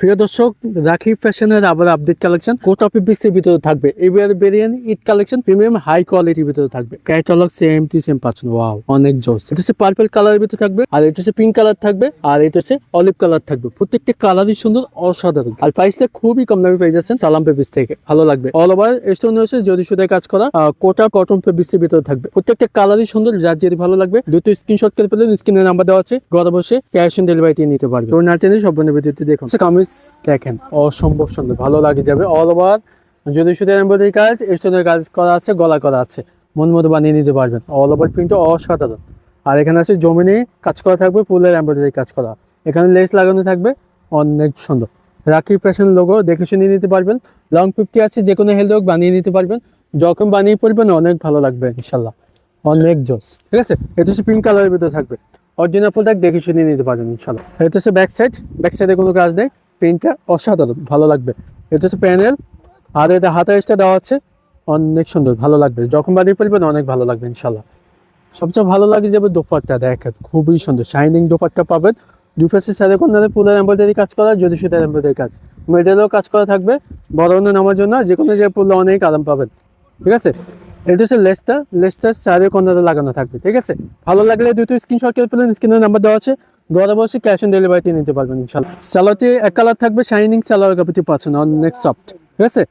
প্রিয় দর্শক, রাখি ফ্যাশনের আবার আপডেট কালেকশন কোট অফ পিসের ভিতরে থাকবে। এবার বেরিয়ান ঈদ কালেকশন প্রিমিয়াম হাই কোয়ালিটির ভিতরে থাকবে। ক্যাটালগ সেম টু সেম পাচ্ছেন ওয়াও অনেক জোস এটা হচ্ছে পার্পল কালারের ভিতরে থাকবে, আর এটা হচ্ছে পিঙ্ক কালার থাকবে, আর এটা হচ্ছে অলিভ কালার থাকবে। প্রত্যেকটা কালারই সুন্দর, অসাধারণ। আর প্রাইসটা খুবই কম দামে পেয়ে যাচ্ছেন সালাম পেপিস থেকে। ভালো লাগবে। অল ওভার স্টোন হচ্ছে যদি সুতায় কাজ করা কোটা কটন পেপিসের ভিতরে থাকবে। প্রত্যেকটা কালারই সুন্দর, যার যেটি ভালো লাগবে দুটো স্ক্রিনশট করে পেলেন স্ক্রিনের নাম্বার দেওয়া আছে। ঘরে বসে ক্যাশ অন ডেলিভারি নিতে পারবে। তো না টেনে সম্পূর্ণ ভিডিওতে দেখুন। কামিজ দেখেন, অসম্ভব সুন্দর, ভালো লাগে যাবে অল ওভার যদি শুধু এমব্রয়ডারি কাজ স্টোনের কাজ করা আছে, গলা করা আছে, মন মতো বানিয়ে নিতে পারবেন। অল ওভার প্রিন্ট অসাধারণ। আর এখানে আছে জমিনে কাজ করা থাকবে ফুলের এমব্রয়ডারি কাজ করা। এখানে লেস লাগানো থাকবে, অনেক সুন্দর। রাখি ফ্যাশন লোগো দেখে শুনে নিতে পারবেন। লং ফিফটি আছে, যে কোনো হেলথ বানিয়ে নিতে পারবেন। যখন বানিয়ে পড়বেন অনেক ভালো লাগবে, ইনশাল্লাহ। অনেক জোস, ঠিক আছে? এটা হচ্ছে পিঙ্ক কালারের ভিতরে থাকবে। অরিজিনাল প্রোডাক্ট দেখে শুনে নিতে পারবেন, ইনশাল্লাহ। এটা হচ্ছে ব্যাক সাইড ব্যাক সাইডে কোনো কাজ নেই। প্রিন্টটা অসাধারণ, ভালো লাগবে। এটা হচ্ছে প্যানেল আর এটা হাতা এক্সট্রা দেওয়া আছে, অনেক সুন্দর, ভালো লাগবে। যখন বানিয়ে পড়বেন অনেক ভালো লাগবে ইনশাল্লাহ সবচেয়ে ভালো লাগে যাবে দোপাট্টা, দেখেন, খুবই সুন্দর শাইনিং দোপাট্টা পাবেন। দুই পাশে সাড়ে কর্নারে ফুলের এম্ব্রয়ডারি কাজ করা যদি সুতার এম্ব্রয়ডারি কাজ। মেডেলও কাজ করা থাকবে, বড় অন্য নামার জন্য যে কোনো জায়গায় পড়লে অনেক আরাম পাবেন, ঠিক আছে? এটা হচ্ছে লেসটা লেসটার সাড়ে কর্নারে লাগানো থাকবে, ঠিক আছে? ভালো লাগলে দুটো স্ক্রিনশট করে পেলেন স্ক্রিনের নাম্বার দেওয়া আছে। ঘরে বসে ক্যাশ অন ডেলিভারিতে নিতে পারবেন ইনশাল্লাহ এক কালার থাকবে শাইনিং স্যালোয়ার কাপিটি পাচ্ছেন। অনেক সফট ঠিক আছে?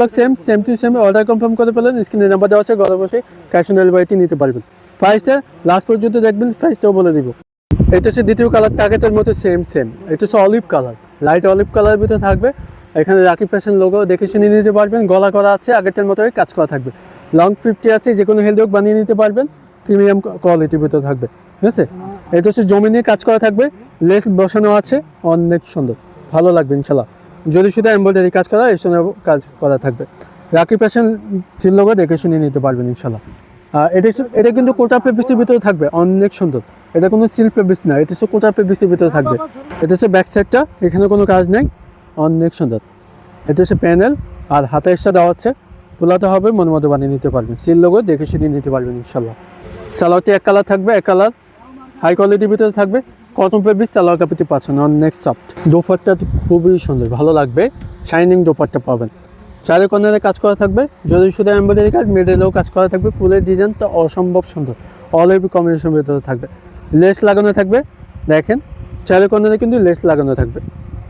লোক same same to same order confirm করে পেলেন স্ক্রিনের নাম্বার দেওয়া আছে, ঘরে বসে ক্যাশ অন ডেলিভারিতে নিতে পারবেন। প্রাইসটা লাস্ট পর্যন্ত দেখবেন প্রাইসটাও বলে দিব। এটা হচ্ছে দ্বিতীয় কালার টার্গেটের মতো সেম সেম এটা হচ্ছে অলিভ কালার লাইট অলিভ কালারের ভিতরে থাকবে। এখানে রাখি ফ্যাশন লোগো দেখে শুনে নিতে পারবেন। গলা করা আছে, আগেরটার মতোই কাজ করা থাকবে। লং ফিফটি আছে যে কোনো হেলথ বানিয়ে নিতে পারবেন। প্রিমিয়াম কোয়ালিটির ভিতরে থাকবে। ঠিক আছে? এটা হচ্ছে জমি নিয়ে কাজ করা থাকবে। লেস বসানো আছে, অনেক সুন্দর। ভালো লাগবে, ইনশাল্লাহ। যদি শুধু এমব্রয়ডারি কাজ করা এর সঙ্গে কাজ করা থাকবে। রাখি প্যাশন সিল লোগো দেখে শুনে নিতে পারবেন, ইনশাল্লাহ। এটা এটা কিন্তু কোটা পেপিসের ভিতরে থাকবে, অনেক সুন্দর। এটা কোনো সিল্ক পেপিস না, এটা হচ্ছে কোটা পেপিসের ভিতরে থাকবে। এটা হচ্ছে ব্যাক সাইডটা এখানে কোনো কাজ নেই, অনেক সুন্দর। এটা হচ্ছে প্যানেল আর হাতে এক্সট্রা দেওয়া আছে। তোলাতে হবে মন মতো বানিয়ে নিতে পারবেন। সিল দেখে শুনে নিতে পারবেন, ইনশাল্লাহ। সালোয়ারটি এক কালার থাকবে, এক কালার হাই কোয়ালিটির ভিতরে থাকবে। কটন পেপিস সালোয়ার কাপিতে পাচ্ছেন। অন নেক্সট সফট দোপাট্টা তো খুবই সুন্দর, ভালো লাগবে। শাইনিং দোপাট্টা পাবেন। চারে কর্নারে কাজ করা থাকবে। যদি শুধু এমব্রয়ডারি কাজ মেডেলেও কাজ করা থাকবে। ফুলের ডিজাইনটা অসম্ভব সুন্দর। অল এভি কম্বিনেশন ভিতরে থাকবে। লেস লাগানো থাকবে। দেখেন, চারে কর্নারে কিন্তু লেস লাগানো থাকবে।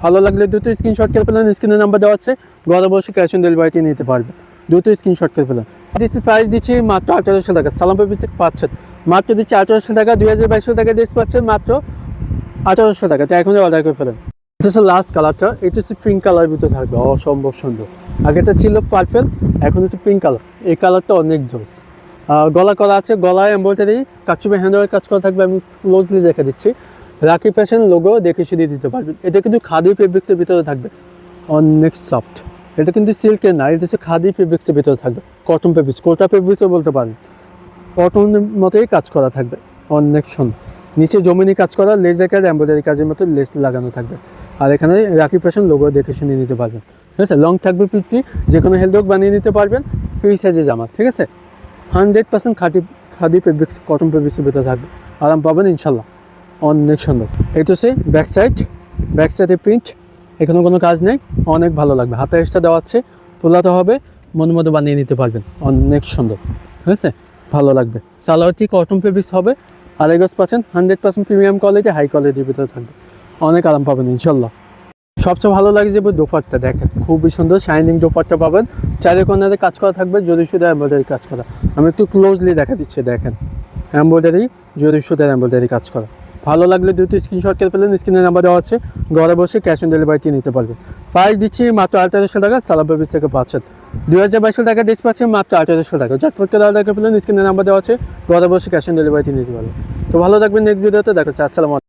ভালো লাগলে দুটো স্ক্রিনশট করে পেলেন স্ক্রিনের নাম্বার দেওয়া আছে। ঘরে বসে ক্যাশ অন ডেলিভারিটি নিতে পারবেন। দুটো স্ক্রিনশট করে পেলেন দিচ্ছি প্রাইস দিচ্ছি মাত্র আঠারোশো টাকা। সালাম পেপিস পাচ্ছেন মাত্র দিচ্ছি আঠারোশো টাকা, দুই হাজার বাইশশো টাকা ড্রেস পাচ্ছেন মাত্র আঠারোশো টাকা। তো এখনই অর্ডার করে ফেলেন। এটা হচ্ছে লাস্ট কালারটা এটা হচ্ছে পিঙ্ক কালার ভিতরে থাকবে। অসম্ভব সুন্দর। আগেটা ছিল পার্পেল এখন হচ্ছে পিঙ্ক কালার এই কালারটা অনেক জোস। গলা করা আছে, গলায় এম্ব্রয়ডারি কাচুবে হ্যান্ডওয়ার কাজ করা থাকবে, আমি ক্লোজলি দেখে দিচ্ছি। রাখি ফ্যাশন লোগো দেখে শুধু দিতে পারবেন। এটা কিন্তু খাদি ফেব্রিক্সের ভিতরে থাকবে। অনেক সফট এটা কিন্তু সিল্কের না, এটা হচ্ছে খাদি ফেব্রিক্সের ভিতরে থাকবে। কটন ফেব্রিক্স কোটা ফেব্রিক্সও বলতে পারেন। কটনের মতোই কাজ করা থাকবে, অনেক সুন্দর। নিচে জমিনে কাজ করা লেজার কাজ এম্ব্রয়ডারি কাজের মতো লেস লাগানো থাকবে। আর এখানে রাখি ফ্যাশন লোগো দেখে শুনে নিতে পারবেন। ঠিক আছে? লং থাকবে পিঠটি যে কোনো হেলদোক বানিয়ে নিতে পারবেন ফ্রি সাইজে জামা, ঠিক আছে? হান্ড্রেড পার্সেন্ট খাটি, খাদি ফেব্রিক্স কটন ফেব্রিক্সের ভিতরে থাকবে। আরাম পাবেন ইনশাল্লাহ। অনেক সুন্দর। এটা হচ্ছে ব্যাক সাইড ব্যাক সাইডে প্রিন্ট এখানে কোনো কাজ নেই, অনেক ভালো লাগবে। হাতে এক্সট্রা দেওয়া আছে তোলাতে হবে, মন মতো বানিয়ে নিতে পারবেন। অনেক সুন্দর, ঠিক আছে? ভালো লাগবে। সালোয়ারটি কটন ফেব্রিক্স হবে আর এগোস পাচ্ছেন hundred percent premium quality high কোয়ালিটির ভিতরে থাকবে। অনেক আরাম পাবেন ইনশাল্লাহ সবচেয়ে ভালো লাগে যে দোপাট্টা, দেখেন, খুবই সুন্দর শাইনিং দোপাট্টা পাবেন। চারি কোনারে কাজ করা থাকবে, যদি শুধু এম্ব্রয়ডারি কাজ করা। আমি একটু ক্লোজলি দেখা দিচ্ছি, দেখেন। এম্ব্রয়ডারি যদি শুধু এম্ব্রয়ডারি কাজ করা। ভালো লাগলে দ্রুত স্ক্রিনশট করে পেলেন স্ক্রিনের নাম্বার দেওয়া আছে। ঘরে বসে ক্যাশ অন ডেলিভারিটি নিতে পারবেন প্রাইস দিচ্ছি মাত্র আঠারোশো টাকা, সালাব বিশ থেকে পাচ্ছেন। দু হাজার বাইশশো টাকা ডিস পাচ্ছেন মাত্র আঠারোশো টাকা। যার করে অর্ডার করে পেলেন স্ক্রিনের নাম্বার দেওয়া আছে, ঘরে বসে ক্যাশ অন ডেলিভারিটি নিতে পারবেন তো ভালো থাকবেন নেক্সট ভিডিওতে দেখাচ্ছি আসসালাম